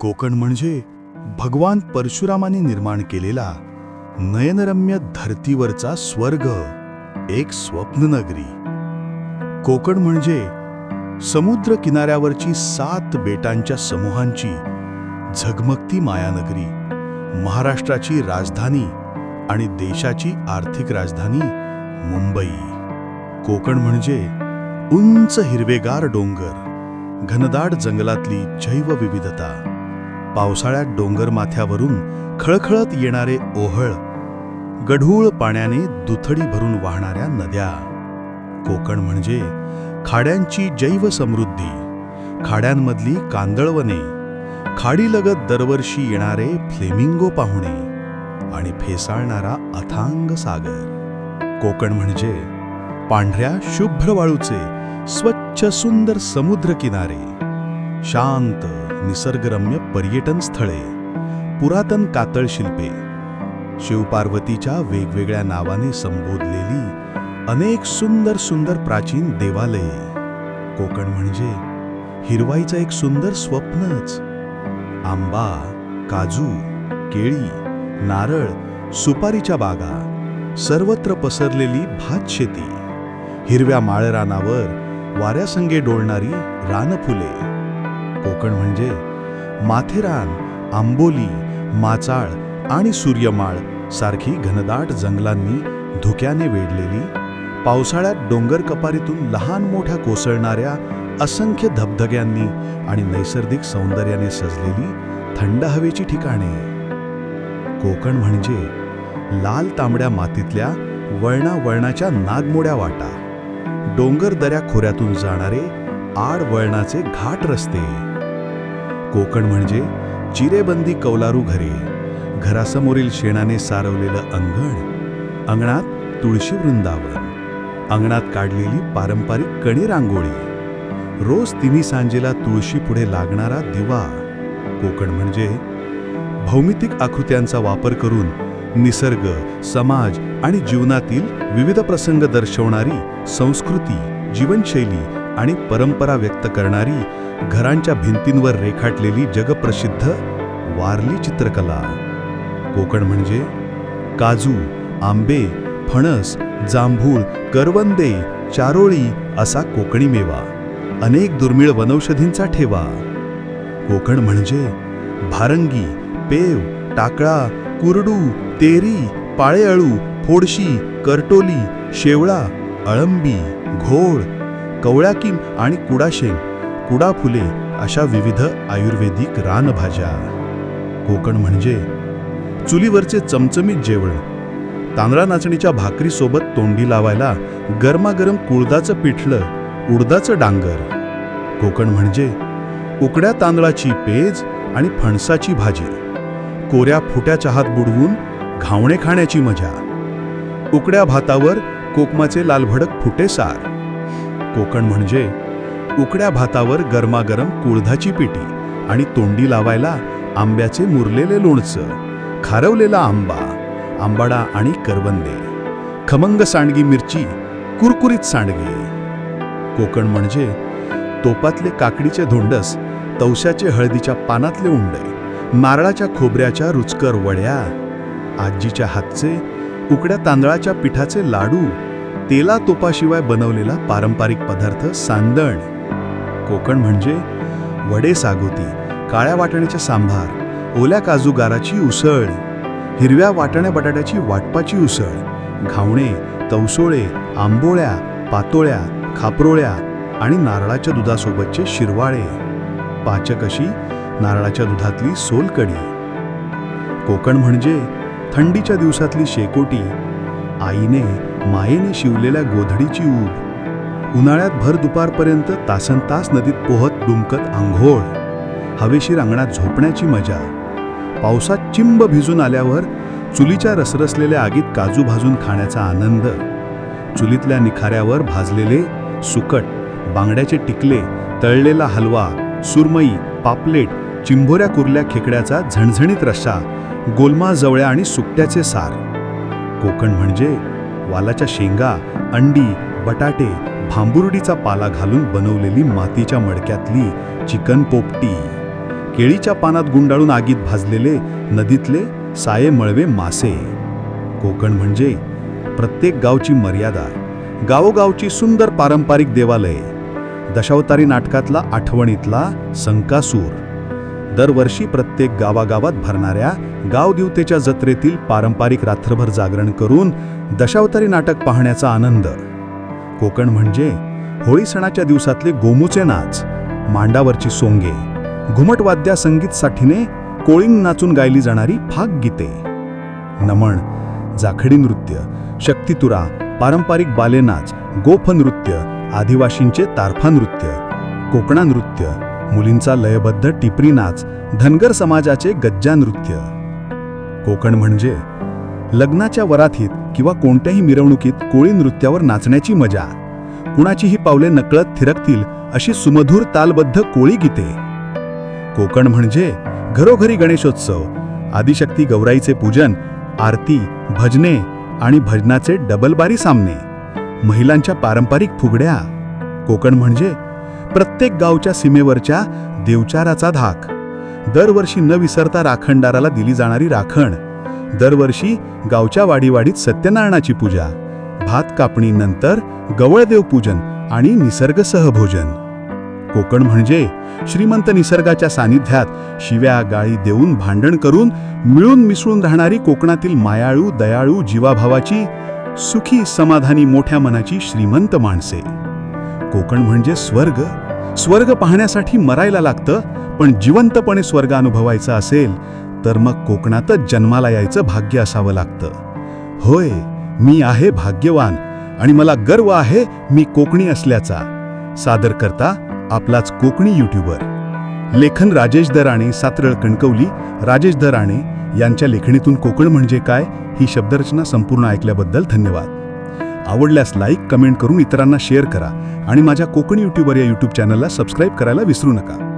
कोकण म्हणजे भगवान परशुरामाने निर्माण केलेला नयनरम्य धर्तीवरचा स्वर्ग एक स्वप्ननगरी. कोकण म्हणजे समुद्र किनाऱ्यावरची सात बेटांच्या समूहांची झगमगती मायानगरी महाराष्ट्राची राजधानी आणि देशाची आर्थिक राजधानी मुंबई. कोकण म्हणजे उंच हिरवेगार डोंगर घनदाट जंगलातली जैवविविधता. पावसाळ्यात डोंगर माथ्यावरून खळखळत येणारे ओहळ गढूळ पाण्याने दुथडी भरून वाहणाऱ्या नद्या. कोकण म्हणजे खाड्यांची जैवसमृद्धी खाड्यांमधली कांदळवने खाडीलगत दरवर्षी येणारे फ्लेमिंगो पाहुणे आणि फेसाळणारा अथांग सागर. कोकण म्हणजे पांढऱ्या शुभ्र वाळूचे स्वच्छ सुंदर समुद्र किनारे. शांत निसर्गरम्य पर्यटन स्थळे पुरातन कातळ शिल्पे शिवपार्वतीच्या वेगवेगळ्या नावाने संबोधलेली अनेक सुंदर सुंदर प्राचीन देवालये. कोकण म्हणजे हिरवाईचं एक सुंदर स्वप्नच. आंबा काजू केळी नारळ सुपारीच्या बागा सर्वत्र पसरलेली भात शेती हिरव्या माळरानावर वाऱ्यासंगे डोलणारी रानफुले. कोकण म्हणजे माथेरान आंबोली माचाळ आणि सूर्यमाळ सारखी घनदाट जंगलांनी धुक्याने वेढलेली पावसाळ्यात डोंगर कपारीतून लहान मोठ्या कोसळणाऱ्या असंख्य धबधग्यांनी आणि नैसर्गिक सौंदर्याने सजलेली थंड हवेची ठिकाणे. कोकण म्हणजे लाल तांबड्या मातीतल्या वळणावळणाच्या नागमोड्या वाटा. डोंगर दऱ्या खोऱ्यातून जाणारे आड वळणाचे घाट रस्ते. कोकण म्हणजे चिरेबंदी कौलारू घरे. घरासमोरील शेणाने सारवलेलं अंगण अंगणात तुळशी वृंदावन अंगणात काढलेली पारंपरिक कणी रांगोळी. रोज तिन्ही सांजेला तुळशी पुढे लागणारा दिवा. कोकण म्हणजे भौमितिक आकृत्यांचा वापर करून निसर्ग समाज आणि जीवनातील विविध प्रसंग दर्शवणारी संस्कृती जीवनशैली आणि परंपरा व्यक्त करणारी घरांच्या भिंतींवर रेखाटलेली जगप्रसिद्ध वारली चित्रकला. कोकण म्हणजे काजू आंबे फणस जांभूळ करवंदे चारोळी असा कोकणी मेवा. अनेक दुर्मिळ वनौषधींचा ठेवा. कोकण म्हणजे भारंगी पेव टाकळा कुरडू तेरी पाळेअळू फोडशी करटोली शेवळा अळंबी घोळ कवळ्याकीम आणि कुडाशेंग कुडा फुले अशा विविध आयुर्वेदिक रानभाज्या. कोकण म्हणजे चुलीवरचे चमचमीत जेवण. तांदळा नाचणीच्या भाकरीसोबत तोंडी लावायला गरमागरम कुळदाचं पिठलं उडदाचं डांगर. कोकण म्हणजे उकड्या तांदळाची पेज आणि फणसाची भाजी. कोऱ्या फुट्या चहात बुडवून घावणे खाण्याची मजा. उकड्या भातावर कोकमाचे लालभडक फुटे सार. कोकण म्हणजे उकड्या भातावर गरमागरम कुळधाची पिठी आणि तोंडी लावायला आंब्याचे मुरलेले लोणचं खारवलेला आंबा आंबाडा आणि करवंदे खमंग सांडगी मिरची कुरकुरीत सांडगे. कोकण म्हणजे तोपातले काकडीचे धोंडस तवशाचे हळदीच्या पानातले उंडे नारळाच्या खोबऱ्याच्या रुचकर वड्या आजीच्या हातचे उकड्या तांदळाच्या पिठाचे लाडू तेला तुपाशिवाय बनवलेला पारंपरिक पदार्थ सांदण. कोकण म्हणजे वडे सागोती काळ्या वाटण्याचे सांभार ओल्या काजूगाराची उसळ हिरव्या वाटण्या बटाट्याची वाटपाची उसळ घावणे तवसोळे आंबोळ्या पातोळ्या खापरोळ्या आणि नारळाच्या दुधासोबतचे शिरवाळे. पाचक अशी नारळाच्या दुधातली सोलकढी. कोकण म्हणजे थंडीच्या दिवसातली शेकोटी. आईने मायेने शिवलेल्या गोधडीची ऊब. उन्हाळ्यात भर दुपारपर्यंत तासन तास नदीत पोहत डुमकत आंघोळ. हवेशीर अंगणात झोपण्याची मजा. पावसात चिंब भिजून आल्यावर चुलीच्या रसरसलेल्या आगीत काजू भाजून खाण्याचा आनंद. चुलीतल्या निखाऱ्यावर भाजलेले सुकट बांगड्याचे टिकले तळलेला हलवा सुरमई पापलेट चिंभोऱ्या कुरल्या खेकड्याचा झणझणीत रस्सा गोलमा जवळ्या आणि सुकट्याचे सार. कोकण म्हणजे वालाच्या शेंगा अंडी बटाटे भांबुर्डीचा पाला घालून बनवलेली मातीच्या मडक्यातली चिकन पोपटी. केळीच्या पानात गुंडाळून आगीत भाजलेले नदीतले साये मळवे मासे. कोकण म्हणजे प्रत्येक गावची मर्यादा गावोगावची सुंदर पारंपरिक देवालये. दशावतारी नाटकातला आठवणीतला संकासूर. दरवर्षी प्रत्येक गावागावात भरणाऱ्या गावदेवतेच्या जत्रेतील पारंपरिक रात्रभर जागरण करून दशावतारी नाटक पाहण्याचा आनंद. कोकण म्हणजे होळी सणाच्या दिवसातले गोमूचे नाच मांडावरची सोंगे घुमटवाद्या संगीत साठीने कोळिंग नाचून गायली जाणारी फाग गीते. नमन जाखडी नृत्य शक्तितुरा पारंपरिक बालेनाच गोफ नृत्य आदिवासींचे तारफा नृत्य कोकणा नृत्य मुलींचा लयबद्ध टिपरी नाच धनगर समाजाचे गज्जा नृत्य. कोकण म्हणजे लग्नाच्या वरातीत किंवा कोणत्याही मिरवणुकीत कोळी नृत्यावर नाचण्याची मजा. कुणाचीही पावले नकळत थिरकतील अशी सुमधूर तालबद्ध कोळी गीते. कोकण म्हणजे घरोघरी गणेशोत्सव. आदिशक्ती गौराईचे पूजन आरती भजने आणि भजनाचे डबलबारी सामने. महिलांच्या पारंपरिक फुगड्या. कोकण म्हणजे प्रत्येक गावच्या सीमेवरच्या देवचाराचा धाक. दरवर्षी न विसरता राखणदाराला दिली जाणारी राखण. दरवर्षी गावच्या वाडीवाडीत सत्यनारायणाची पूजा. भात कापणीनंतर गवळदेव पूजन आणि निसर्ग सहभोजन. कोकण म्हणजे श्रीमंत निसर्गाच्या सानिध्यात शिव्या गाळी देऊन भांडण करून मिळून मिसळून राहणारी कोकणातील मायाळू दयाळू जीवाभावाची सुखी समाधानी मोठ्या मनाची श्रीमंत माणसे. कोकण म्हणजे स्वर्ग. स्वर्ग पाहण्यासाठी मरायला लागतं पण जिवंतपणे स्वर्ग अनुभवायचा असेल तर मग कोकणातच जन्माला यायचं भाग्य असावं लागतं. होय मी आहे भाग्यवान आणि मला गर्व आहे मी कोकणी असल्याचा. सादर करता आपलाच कोकणी युट्यूबर. लेखन राजेश दराणे सातरळ कणकवली राजेश दराणे यांच्या लेखणीतून कोकण म्हणजे काय? ही शब्दरचना संपूर्ण ऐकल्याबद्दल धन्यवाद. आवडल्यास लाईक कमेंट करून इतरांना शेअर करा. आणि माझ्या कोकणी युट्यूबर या यूट्यूब चॅनलला सबस्क्राईब करायला विसरू नका.